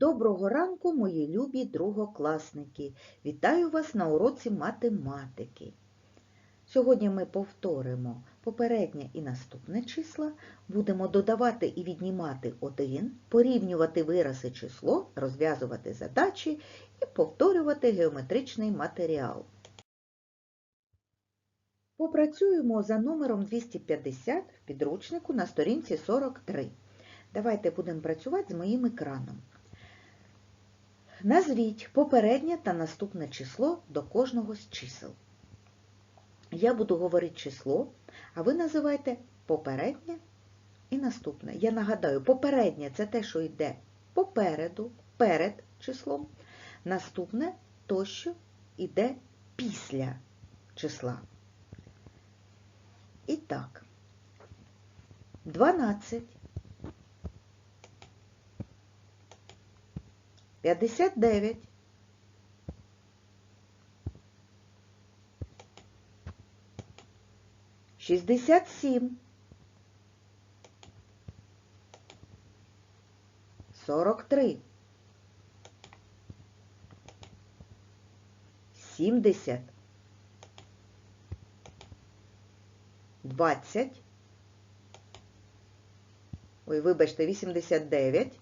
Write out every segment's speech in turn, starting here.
Доброго ранку, мої любі другокласники! Вітаю вас на уроці математики. Сьогодні ми повторимо попереднє і наступне числа, будемо додавати і віднімати один, порівнювати вирази число, розв'язувати задачі і повторювати геометричний матеріал. Попрацюємо за номером 250 в підручнику на сторінці 43. Давайте будемо працювати з моїм екраном. Назвіть попереднє та наступне число до кожного з чисел. Я буду говорити число, а ви називайте попереднє і наступне. Я нагадаю, попереднє це те, що йде попереду, перед числом. Наступне то, що йде після числа. І так, 12. 59. Шістдесят сім. Сорок три. Сімдесят. Двадцять. Ой, вибачте, вісімдесят дев'ять.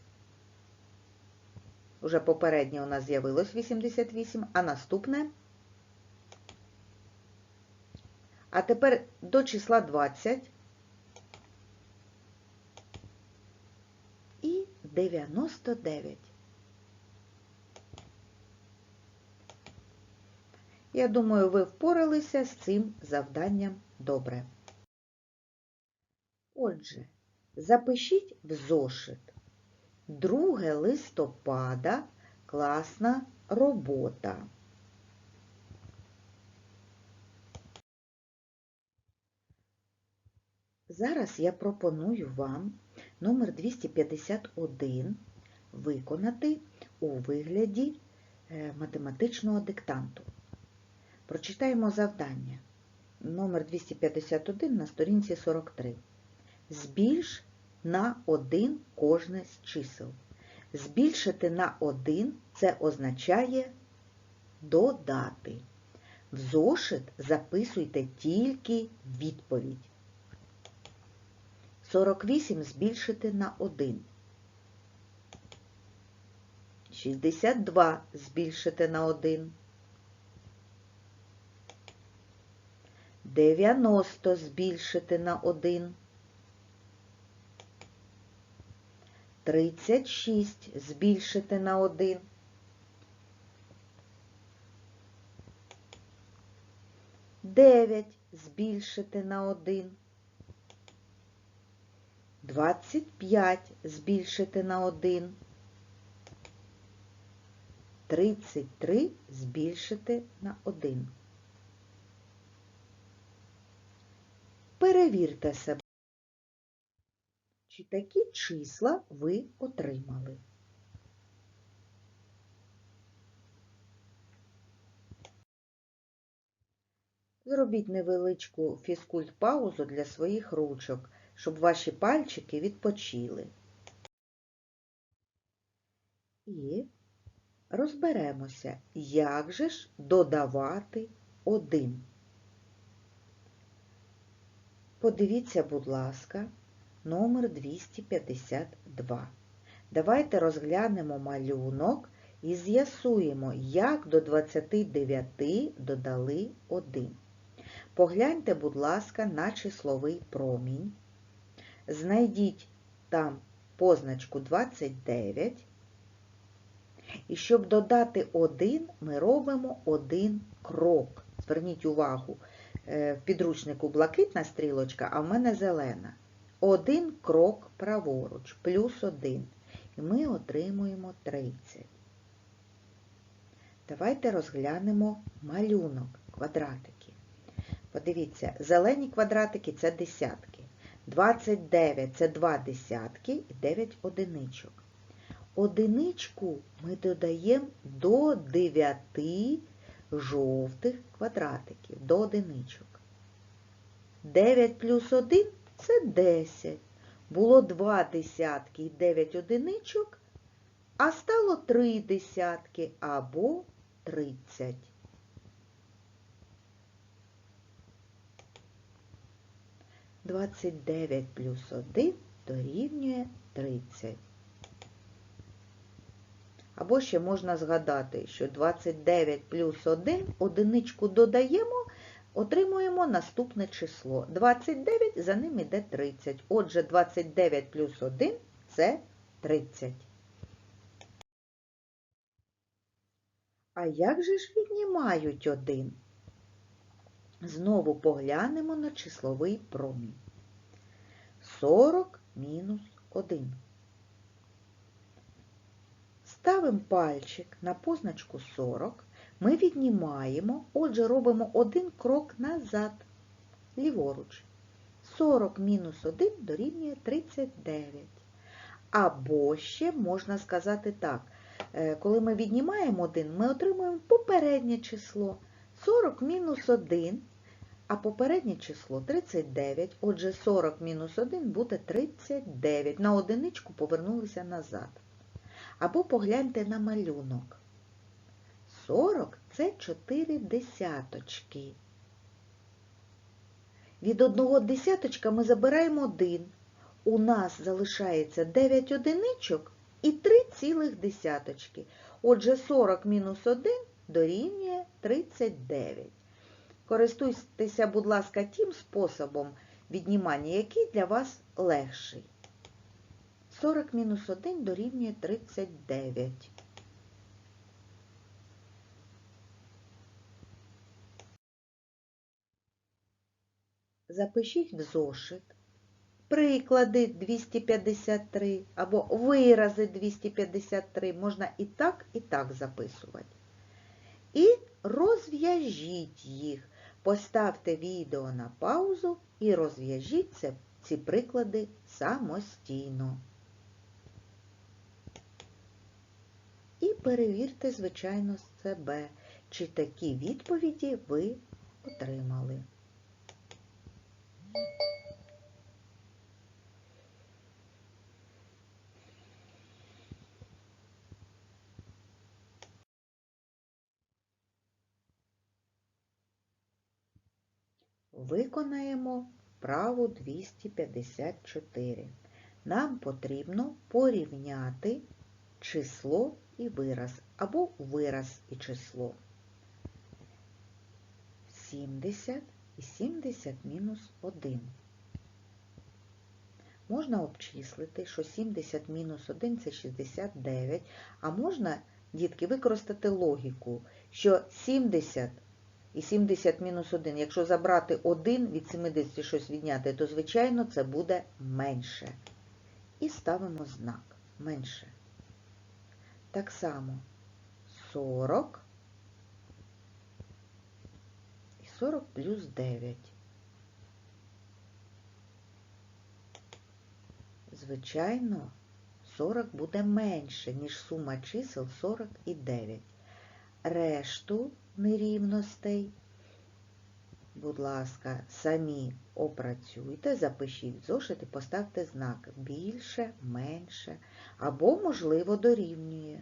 Уже попереднє у нас з'явилось 88, а наступне. А тепер до числа 20 і 99. Я думаю, ви впоралися з цим завданням добре. Отже, запишіть в зошит. 2 листопада класна робота. Зараз я пропоную вам номер 251 виконати у вигляді е, математичного диктанту. Прочитаємо завдання. Номер 251 на сторінці 43. Збільш на 1 кожне з чисел. Збільшити на 1 це означає додати. В зошит записуйте тільки відповідь. 48 збільшити на 1. 62 збільшити на 1. 90 збільшити на 1. 36 збільшити на 1. 9 збільшити на 1. 25 збільшити на 1. 33 збільшити на 1. Перевірте себе. Чи такі числа ви отримали? Зробіть невеличку фізкульт-паузу для своїх ручок, щоб ваші пальчики відпочили. І розберемося, як же ж додавати один. Подивіться, будь ласка, номер 252. Давайте розглянемо малюнок і з'ясуємо, як до 29 додали 1. Погляньте, будь ласка, на числовий промінь. Знайдіть там позначку 29. І щоб додати 1, ми робимо один крок. Зверніть увагу, в підручнику блакитна стрілочка, а в мене зелена. Один крок праворуч, плюс один. І ми отримуємо 30. Давайте розглянемо малюнок, квадратики. Подивіться, зелені квадратики це десятки. 29 це 2 десятки і 9 одиничок. Одиничку ми додаємо до 9 жовтих квадратиків, до одиничок. 9 плюс 1 це 10. Було 2 десятки і 9 одиничок, а стало три десятки або тридцять. Двадцять дев'ять плюс один дорівнює тридцять. Або ще можна згадати, що 29 плюс 1 одиничку додаємо, отримуємо наступне число. 29, за ним іде 30. Отже, 29 плюс 1 це 30. А як же ж віднімають 1? Знову поглянемо на числовий промінь. 40 мінус 1. Ставимо пальчик на позначку 40, ми віднімаємо, отже, робимо один крок назад, ліворуч. 40 мінус 1 дорівнює 39. Або ще можна сказати так, е, коли ми віднімаємо 1, ми отримуємо попереднє число. 40 мінус 1, а попереднє число 39. Отже, 40 мінус 1 буде 39. На одиничку повернулися назад. Або погляньте на малюнок. 40 це 4 десяточки. Від одного десяточка ми забираємо 1. У нас залишається 9 одиничок і 3 цілих десяточки. Отже, 40 мінус 1 дорівнює 39. Користуйтеся, будь ласка, тим способом віднімання, який для вас легший. 40 мінус 1 дорівнює 39. Запишіть в зошит приклади 253 або вирази 253. Можна і так, і так записувати. І розв'яжіть їх. Поставте відео на паузу і розв'яжіть ці приклади самостійно. І перевірте, звичайно, себе, чи такі відповіді ви отримали. Виконаємо вправу 254. Нам потрібно порівняти число і вираз, або вираз і число. 70 і 70 мінус 1. Можна обчислити, що 70 мінус 1 це 69, а можна, дітки, використати логіку, що 70 і 70 мінус 1, якщо забрати 1 від 70 щось відняти, то, звичайно, це буде менше. І ставимо знак менше. Так само 40 і 40 плюс 9. Звичайно, 40 буде менше, ніж сума чисел 40 і 9. Решту нерівностей, будь ласка, самі опрацюйте, запишіть зошит і поставте знак більше, менше або, можливо, дорівнює.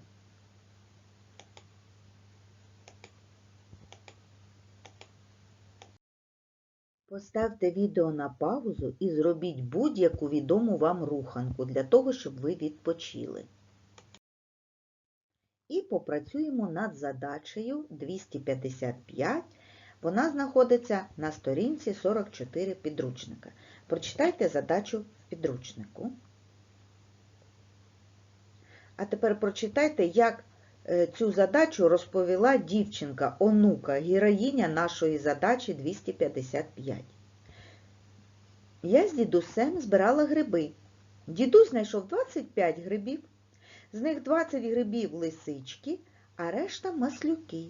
Поставте відео на паузу і зробіть будь-яку відому вам руханку для того, щоб ви відпочили. І попрацюємо над задачею 255. Вона знаходиться на сторінці 44 підручника. Прочитайте задачу в підручнику. А тепер прочитайте, як цю задачу розповіла дівчинка, онука, героїня нашої задачі 255. Я з дідусем збирала гриби. Дідусь знайшов 25 грибів. З них 20 грибів лисички, а решта маслюки.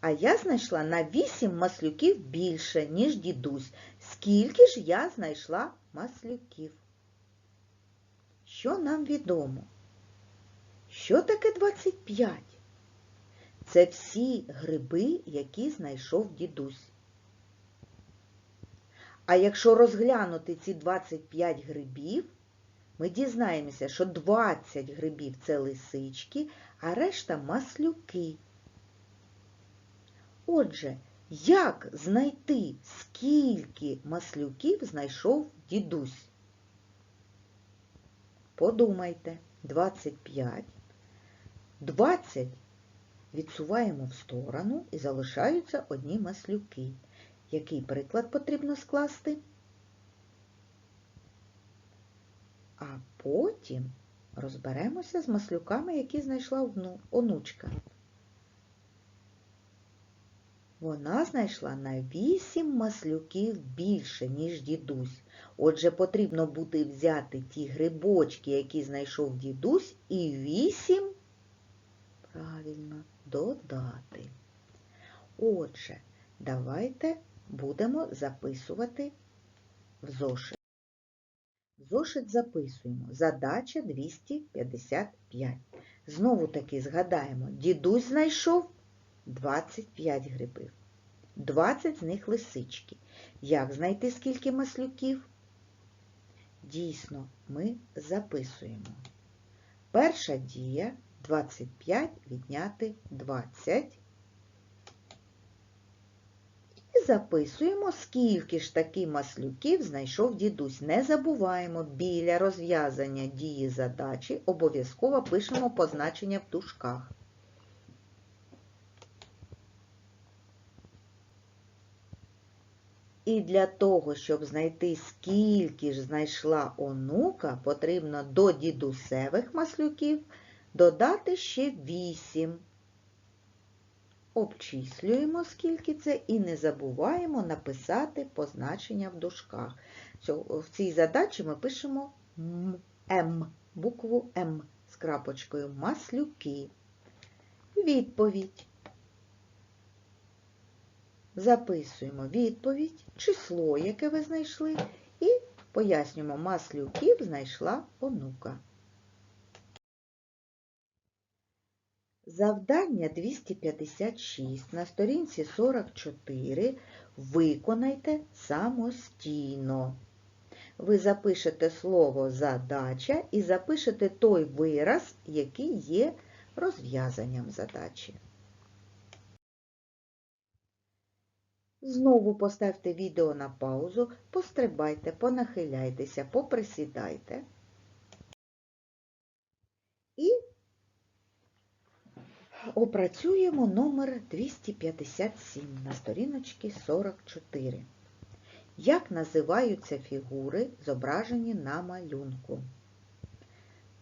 А я знайшла на 8 маслюків більше, ніж дідусь. Скільки ж я знайшла маслюків? Що нам відомо? Що таке 25? Це всі гриби, які знайшов дідусь. А якщо розглянути ці 25 грибів, ми дізнаємося, що 20 грибів це лисички, а решта маслюки. Отже, як знайти, скільки маслюків знайшов дідусь? Подумайте, 25. 20 відсуваємо в сторону і залишаються одні маслюки. Який приклад потрібно скласти? А потім розберемося з маслюками, які знайшла онучка. Вона знайшла на 8 маслюків більше, ніж дідусь. Отже, потрібно буде взяти ті грибочки, які знайшов дідусь, і 8, правильно, додати. Отже, давайте будемо записувати в зошит. В зошит записуємо. Задача 255. Знову таки згадаємо, дідусь знайшов 25 грибів. 20 з них лисички. Як знайти скільки маслюків? Дійсно, ми записуємо. Перша дія 25 відняти 20. І записуємо, скільки ж таки маслюків знайшов дідусь. Не забуваємо, біля розв'язання дії задачі обов'язково пишемо позначення в дужках. І для того, щоб знайти, скільки ж знайшла онука, потрібно до дідусевих маслюків додати ще 8. Обчислюємо, скільки це, і не забуваємо написати позначення в дужках. В цій задачі ми пишемо М, букву М з крапочкою маслюки. Відповідь. Записуємо відповідь, число, яке ви знайшли, і пояснюємо, маслюків знайшла онука. Завдання 256 на сторінці 44 виконайте самостійно. Ви запишете слово задача і запишете той вираз, який є розв'язанням задачі. Знову поставте відео на паузу, пострибайте, понахиляйтеся, поприсідайте. І опрацюємо номер 257 на сторіночці 44. Як називаються фігури, зображені на малюнку?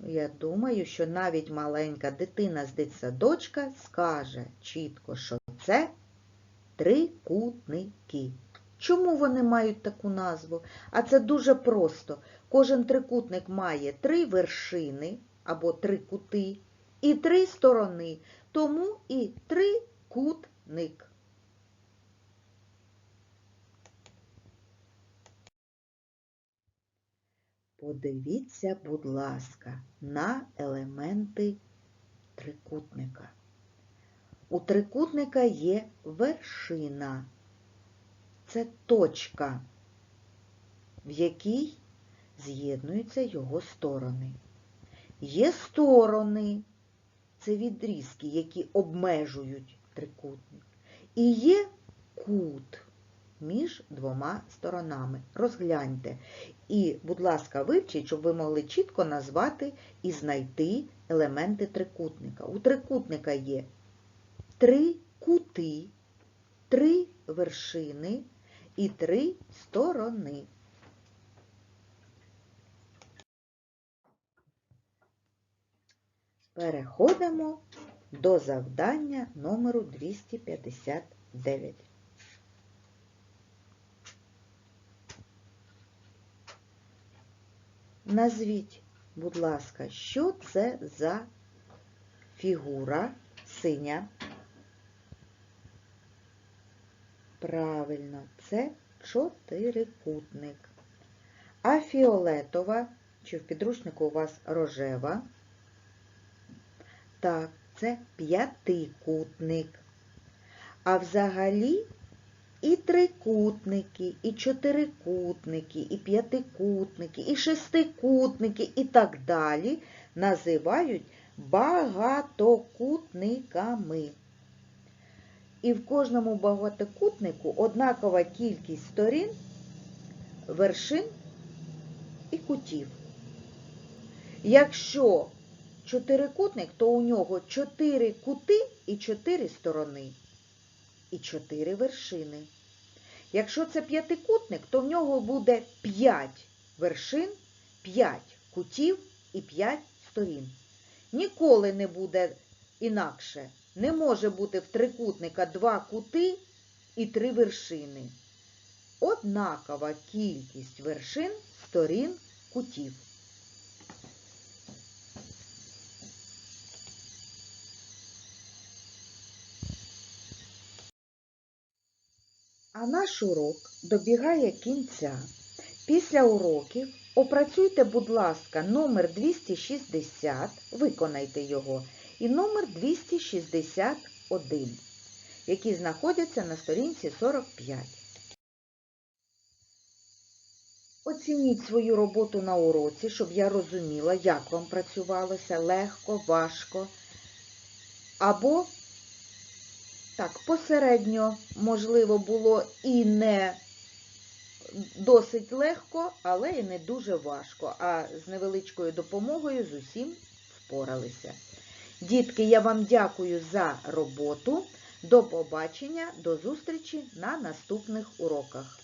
Я думаю, що навіть маленька дитина з дитсадочка скаже чітко, що це трикутники. Чому вони мають таку назву? А це дуже просто. Кожен трикутник має три вершини або три кути і три сторони, тому і трикутник. Подивіться, будь ласка, на елементи трикутника. У трикутника є вершина. Це точка, в якій з'єднуються його сторони. Є сторони, це відрізки, які обмежують трикутник. І є кут між двома сторонами. Розгляньте. І, будь ласка, вивчіть, щоб ви могли чітко назвати і знайти елементи трикутника. У трикутника є три кути, три вершини і три сторони. Переходимо до завдання номеру 259. Назвіть, будь ласка, що це за фігура синя? Правильно, це чотирикутник. А фіолетова, чи в підручнику у вас рожева? Так, це п'ятикутник. А взагалі і трикутники, і чотирикутники, і п'ятикутники, і шестикутники, і так далі називають багатокутниками. І в кожному багатокутнику однакова кількість сторін, вершин і кутів. Якщо чотирикутник, то у нього чотири кути і чотири сторони, і чотири вершини. Якщо це п'ятикутник, то в нього буде п'ять вершин, п'ять кутів і п'ять сторін. Ніколи не буде інакше. Не може бути в трикутника два кути і три вершини. Однакова кількість вершин, сторін, кутів. Наш урок добігає кінця. Після уроків опрацюйте, будь ласка, номер 260, виконайте його, і номер 261, які знаходяться на сторінці 45. Оцініть свою роботу на уроці, щоб я розуміла, як вам працювалося, легко, важко. Або так, посередньо, можливо, було і не досить легко, але і не дуже важко. А з невеличкою допомогою з усім впоралися. Дітки, я вам дякую за роботу. До побачення, до зустрічі на наступних уроках.